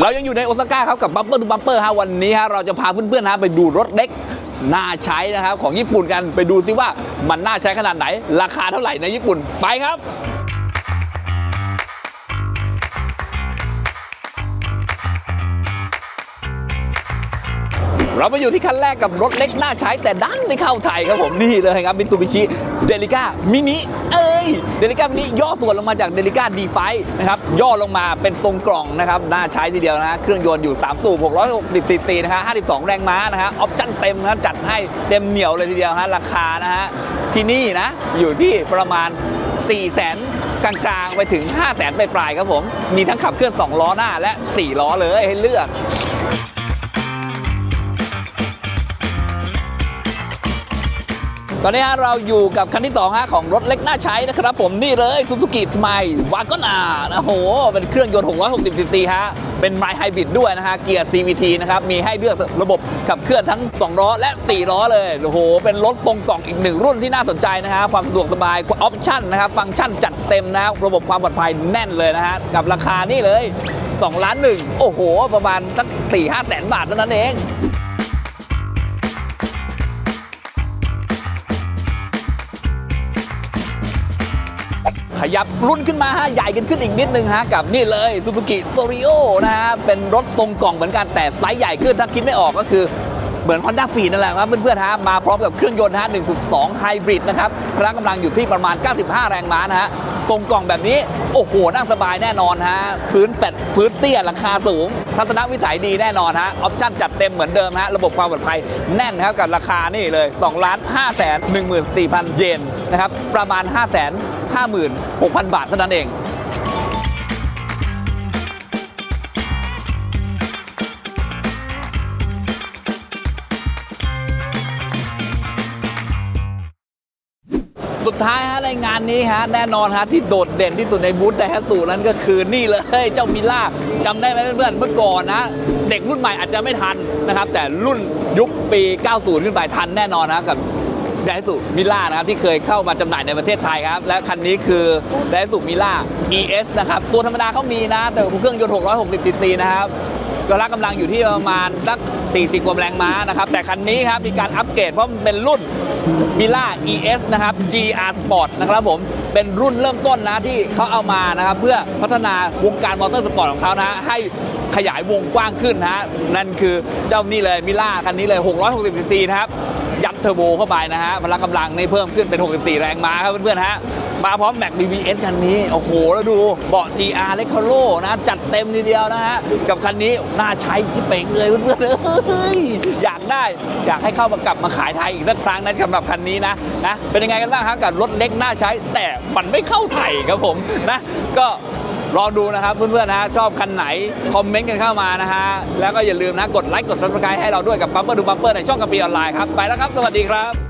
เรายังอยู่ในโอซาก้าครับกับบัมเปอร์ทูบัมเปอร์ฮะวันนี้ฮะเราจะพาเพื่อนๆฮะไปดูรถเล็กน่าใช้นะครับของญี่ปุ่นกันไปดูซิว่ามันน่าใช้ขนาดไหน ราคาเท่าไหร่ในญี่ปุ่นไปครับ เรามาอยู่ที่คันแรกกับรถเล็กน่าใช้แต่ดันไม่เข้าไทยครับผมนี่เลยครับมิตซูบิชิเดลิก้ามินิเอ้ยเดลิก้ามินิย่อส่วนลงมาจากเดลิก้าดีไฟนะครับย่อลงมาเป็นทรงกล่องนะครับน่าใช้ทีเดียวนะเครื่องยนต์อยู่ 3 สูบ 660ซีซีนะฮะ52 แรงม้านะฮะออปชั่นเต็มนะจัดให้เต็มเหนียวเลยทีเดียวฮะราคานะฮะที่นี่นะอยู่ที่ประมาณ 4 0 0แสนกลางๆ ไปถึง 5 0 0แสนปลายๆครับผม มีทั้งขับเคลื่อน 2 ล้อหน้าและ 4 ล้อเลยให้เลือก ตอนนี้ฮะเราอยู่กับคันที่2ฮะของรถเล็กน่าใช้นะครับ ผมนี่เลย Suzuki Smile Wagon R นะโห เป็นเครื่องยนต์ 660 cc ฮะ เป็นไมล์ไฮบริดด้วยนะฮะ เกียร์ CVT นะครับ มีให้เลือกระบบขับเคลื่อนทั้ง 2 ล้อ และ 4 ล้อเลย โอ้โห เป็นรถทรงกล่องอีกหนึ่งรุ่นที่น่าสนใจนะฮะ ความสะดวกสบายออปชั่นนะครับ ฟังก์ชันจัดเต็มนะระบบความปลอดภัยแน่นเลยนะฮะ กับราคานี่เลย2ล้านหนึ่งโอ้โห ประมาณสัก4-5แสนบาทเท่านั้นเอง ยับรุ่นขึ้นมาฮะใหญ่กันขึ้นอีกนิดนึงฮะกับนี่เลย Suzuki s o r i o นะฮะเป็นรถทรงกล่องเหมือนกันแต่ไซส์ใหญ่ขึ้นถ้าคิดไม่ออกก็คือเหมือน Honda f e e นั่นแหละครับเพื่อนๆฮะมาพร้อมกับเครื่องยนต์ฮะ1.2 ไฮบริดนะครับพละกำลังอยู่ที่ประมาณ 95 แรงม้านะฮะทรงกล่องแบบนี้ โอ้โห นั่งสบายแน่นอนฮะ พื้นแฟดพื้นเตี้ยราคาสูง ทัศนวิสัยดีแน่นอนฮะ ออปชั่นจัดเต็มเหมือนเดิมฮะ ระบบความปลอดภัยแน่นครับกับราคานี่เลย2ล้าน5แสน14,000 เยน นะครับประมาณ5 0 0 0 0 56,000 บาทเท่านั้นเองสุดท้ายฮะในงานนี้ฮะแน่นอนฮะที่โดดเด่นที่สุดในบูธไดฮัสุนั้นก็คือนี่เลยเจ้ามิล่าจำได้ไหมเพื่อนเมื่อก่อนนะเด็กรุ่นใหม่อาจจะไม่ทันนะครับ แต่รุ่นยุคปี 90 ขึ้นไปทันแน่นอนนะกับ ไดฮัตสุมิล่านะครับที่เคยเข้ามาจำหน่ายในประเทศไทยครับ และคันนี้คือไดฮัตสุมิล่า ES นะครับ ตัวธรรมดาเขามีนะ แต่เครื่องยนต์ 660 cc นะครับกำลังกำลังอยู่ที่ประมาณสัก 40 กว่าแรงม้านะครับ แต่คันนี้ครับมีการอัปเกรดเพราะมันเป็นรุ่นมิล่า ES นะครับ GR Sport นะครับผมเป็นรุ่นเริ่มต้นนะที่เขาเอามานะครับเพื่อพัฒนาวงการมอเตอร์สปอร์ตของเขานะฮะให้ขยายวงกว้างขึ้นนะฮะนั่นคือเจ้านี่เลยมิล่าคันนี้เลย 660 cc นะครับ ยัดเทอร์โบเข้าไปนะฮะพละกำลังนี่เพิ่มขึ้นเป็น 64 แรงม้าครับเพื่อนๆฮะมาพร้อมแม็ก BBS คันนี้ โอ้โห แล้วดูเบาะ GR เล็กคาโลนะ จัดเต็มทีเดียวนะฮะ กับคันนี้ น่าใช้ที่เป่งเลยเพื่อนๆเอ้ยอยากได้ อยากให้เข้ามากลับมาขายไทยอีกสักครั้งนะสำหรับคันนี้นะนะเป็นยังไงกันบ้างครับกับรถเล็กน่าใช้ แต่มันไม่เข้าไทยครับผมนะ ก็ รอดูนะครับเพื่อนๆนะชอบคันไหน คอมเมนต์กันเข้ามานะฮะแล้วก็อย่าลืมนะกดไลค์กดซับสไครต์ให้เราด้วยกับปั๊มเปอร์ดูปั๊มเปอร์ในช่องกระปีออนไลน์ครับไปแล้วครับ สวัสดีครับ